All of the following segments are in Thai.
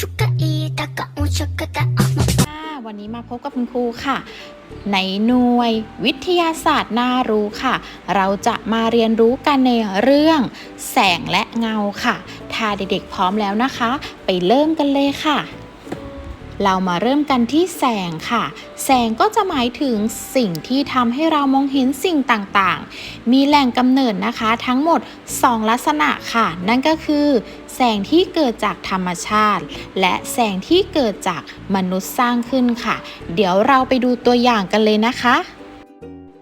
ชุกอีตะกะอุชุกตะอมะค่ะวันนี้มาพบกับคุณครูค่ะ ในหน่วยวิทยาศาสตร์น่ารู้ค่ะ เราจะมาเรียนรู้กันในเรื่อง แสงและเงาค่ะ ถ้าเด็กๆพร้อมแล้วนะคะ ไปเริ่มกันเลยค่ะ เรามาเริ่มกันที่แสงค่ะ แสงก็จะหมายถึงสิ่งที่ทำให้เรามองเห็นสิ่งต่างๆ มีแหล่งกำเนิดนะคะ ทั้งหมด 2 ลักษณะค่ะ นั่นก็คือ แสงที่เกิดจากธรรมชาติ และแสงที่เกิดจากมนุษย์สร้างขึ้นค่ะ เดี๋ยวเราไปดูตัวอย่างกันเลยนะคะ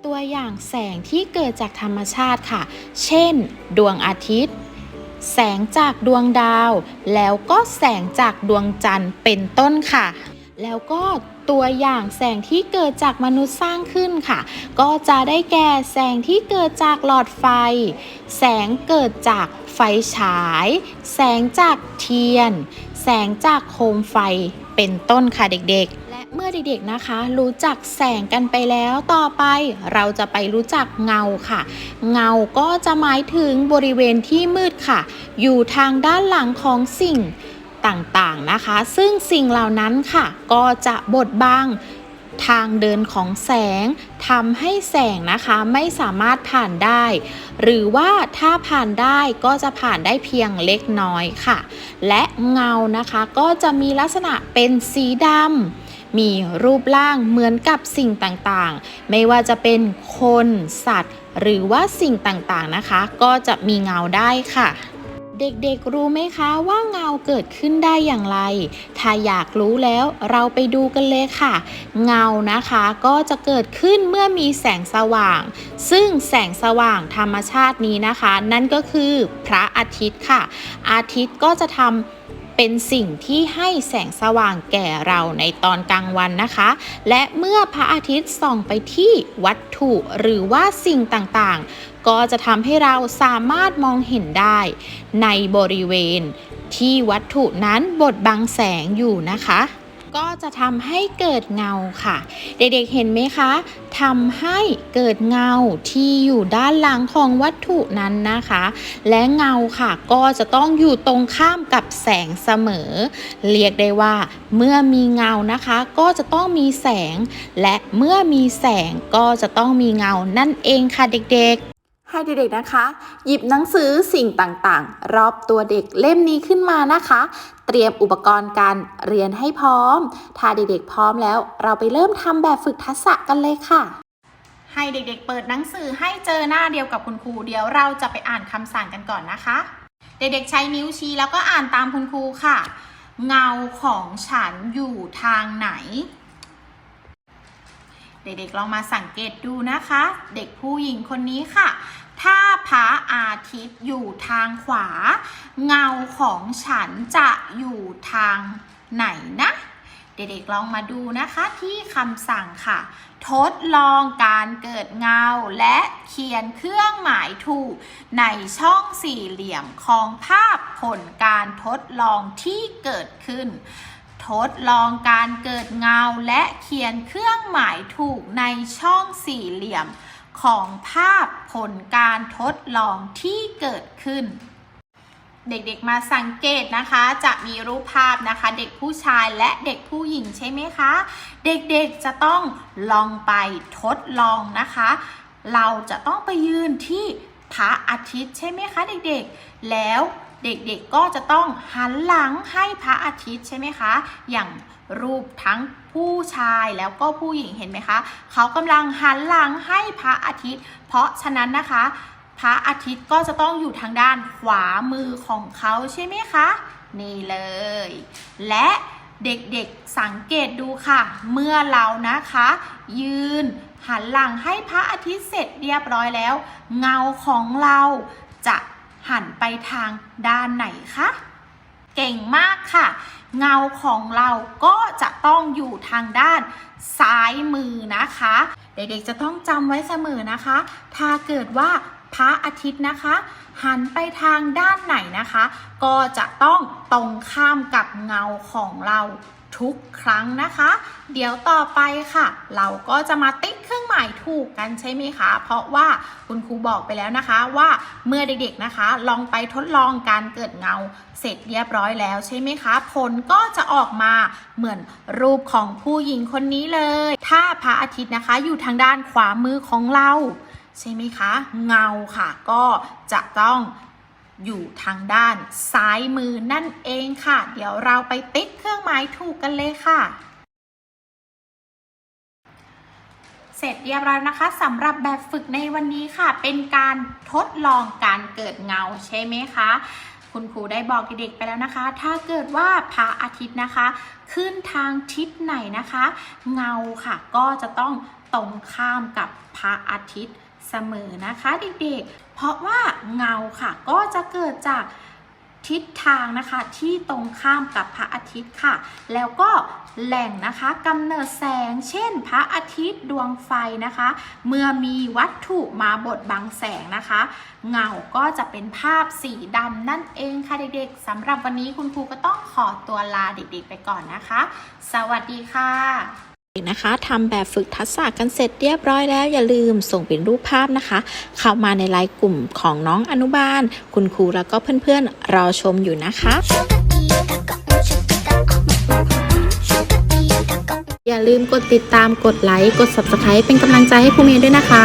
ตัวอย่างแสงที่เกิดจากธรรมชาติค่ะ เช่น ดวงอาทิตย์ แสงจากดวงดาว แล้วก็แสงจากดวงจันทร์เป็นต้นค่ะ แล้วก็ตัวอย่างแสงที่เกิดจากมนุษย์สร้างขึ้นค่ะ ก็จะได้แก่แสงที่เกิดจากหลอดไฟ แสงเกิดจากไฟฉาย แสงจากเทียน แสงจากโคมไฟเป็นต้นค่ะเด็กๆ เมื่อเด็กๆนะคะ รู้จักแสงกันไปแล้วต่อไป เราจะไปรู้จักเงาค่ะ เงาก็จะหมายถึงบริเวณที่มืดค่ะ อยู่ทางด้านหลังของสิ่งต่างๆนะคะ ซึ่งสิ่งเหล่านั้นค่ะ ก็จะบดบังทางเดินของแสงทำให้แสงนะคะไม่สามารถผ่านได้ หรือว่าถ้าผ่านได้ก็จะผ่านได้เพียงเล็กน้อยค่ะ และเงานะคะก็จะมีลักษณะเป็นสีดำ มีรูปร่างเหมือนกับสิ่งต่างๆ ไม่ว่าจะเป็นคนสัตว์ หรือว่าสิ่งต่างๆนะคะ ก็จะมีเงาได้ค่ะเด็กๆ รู้ไหมคะว่าเงาเกิดขึ้นได้อย่างไร ถ้าอยากรู้แล้วเราไปดูกันเลยค่ะ เงานะคะก็จะเกิดขึ้นเมื่อมีแสงสว่าง ซึ่งแสงสว่างธรรมชาตินี้นะคะ นั่นก็คือพระอาทิตย์ค่ะ อาทิตย์ก็จะทำ เป็นสิ่งที่ให้แสงสว่างแก่เราในตอนกลางวันนะคะ และเมื่อพระอาทิตย์ส่องไปที่วัตถุหรือว่าสิ่งต่างๆ ก็จะทำให้เราสามารถมองเห็นได้ ในบริเวณที่วัตถุนั้นบดบังแสงอยู่นะคะ ก็จะทำให้เกิดเงาค่ะ เด็กๆเห็นไหมคะทำให้เกิดเงาที่อยู่ด้านหลังของวัตถุนั้นนะคะ และเงาค่ะก็จะต้องอยู่ตรงข้ามกับแสงเสมอ เรียกได้ว่า เมื่อมีเงานะคะ ก็จะต้องมีแสง และเมื่อมีแสงก็จะต้องมีเงานั่นเองค่ะเด็กๆ ให้เด็กๆนะคะ หยิบหนังสือสิ่งต่างๆ รอบตัวเด็กเล่มนี้ขึ้นมานะคะ เตรียมอุปกรณ์การเรียนให้พร้อม ถ้าเด็กๆพร้อมแล้ว เราไปเริ่มทำแบบฝึกทักษะกันเลยค่ะ ให้เด็กๆเปิดหนังสือให้เจอหน้าเดียวกับคุณครูเดี๋ยวเราจะไปอ่านคำสั่งกันก่อนนะคะ เด็กๆใช้นิ้วชี้แล้วก็อ่านตามคุณครูค่ะ เงาของฉันอยู่ทางไหน เด็กๆลองมาสังเกตดูนะคะ เด็กผู้หญิงคนนี้ค่ะ ถ้าพระอาทิตย์อยู่ทางขวา เงาของฉันจะอยู่ทางไหนนะ เด็กๆลองมาดูนะคะที่คำสั่งค่ะ ทดลองการเกิดเงาและเขียนเครื่องหมายถูก ในช่องสี่เหลี่ยมของภาพผลการทดลองที่เกิดขึ้น ทดลองการเกิดเงาและเขียนเครื่องหมายถูกในช่องสี่เหลี่ยม ของภาพผลการทดลองที่เกิดขึ้น เด็กๆมาสังเกตนะคะ จะมีรูปภาพนะคะ เด็กผู้ชายและเด็กผู้หญิงใช่ไหมคะ เด็กๆจะต้องลองไปทดลองนะคะ เราจะต้องไปยืนที่ พระอาทิตย์ใช่ไหมคะเด็กๆ แล้วเด็กๆก็จะต้องหันหลังให้พระอาทิตย์ใช่ไหมคะ อย่างรูปทั้งผู้ชายแล้วก็ผู้หญิงเห็นไหมคะ เขากำลังหันหลังให้พระอาทิตย์ เพราะฉะนั้นนะคะ พระอาทิตย์ก็จะต้องอยู่ทางด้านขวามือของเขาใช่ไหมคะ นี่เลย และเด็กๆสังเกตดูค่ะ เมื่อเรานะคะ ยืน หันหลังให้พระอาทิตย์เสร็จเรียบร้อยแล้ว เงาของเราจะหันไปทางด้านไหนคะ เก่งมากค่ะ เงาของเราก็จะต้องอยู่ทางด้านซ้ายมือนะคะ เด็กๆจะต้องจำไว้เสมอนะคะ ถ้าเกิดว่า พระอาทิตย์นะคะ หันไปทางด้านไหนนะคะ ก็จะต้องตรงข้ามกับเงาของเราทุกครั้งนะคะ เดี๋ยวต่อไปค่ะ เราก็จะมาติ๊กเครื่องหมายถูกกันใช่ไหมคะ เพราะว่าคุณครูบอกไปแล้วนะคะว่าเมื่อเด็กๆนะคะ ลองไปทดลองการเกิดเงาเสร็จเรียบร้อยแล้วใช่ไหมคะ ผลก็จะออกมาเหมือนรูปของผู้หญิงคนนี้เลย ถ้าพระอาทิตย์นะคะ อยู่ทางด้านขวามือของเรา ใช่ไหมคะ เงาค่ะ ก็จะต้องอยู่ทางด้านซ้ายมือนั่นเองค่ะ เดี๋ยวเราไปติ๊กเครื่องหมายถูกกันเลยค่ะเสร็จเรียบร้อยนะคะสำหรับแบบฝึกในวันนี้ค่ะ เป็นการทดลองการเกิดเงาใช่ไหมคะ คุณครูได้บอกเด็กๆไปแล้วนะคะ ถ้าเกิดว่าพระอาทิตย์นะคะ ขึ้นทางทิศไหนนะคะ เงาค่ะ ก็จะต้องตรงข้ามกับพระอาทิตย์ เสมอนะคะเด็กๆ เพราะว่าเงาค่ะก็จะเกิดจากทิศทางนะคะที่ตรงข้ามกับพระอาทิตย์ค่ะ แล้วก็แหล่งนะคะกำเนิดแสง เช่น พระอาทิตย์ดวงไฟนะคะ เมื่อมีวัตถุมาบดบังแสงนะคะ เงาก็จะเป็นภาพสีดำนั่นเองค่ะเด็กๆสำหรับวันนี้คุณครูก็ต้องขอตัวลาเด็กๆไปก่อนนะคะ สวัสดีค่ะ นะคะทำแบบฝึกทักษะกันเสร็จเรียบร้อยแล้วอย่าลืมส่งเป็นรูปภาพนะคะ เข้ามาในไลน์กลุ่มของน้องอนุบาล คุณครูแล้วก็เพื่อนๆรอชมอยู่นะคะอย่าลืมกดติดตามกดไลค์กด subscribe เป็นกำลังใจให้ครูเมย์ด้วยนะคะ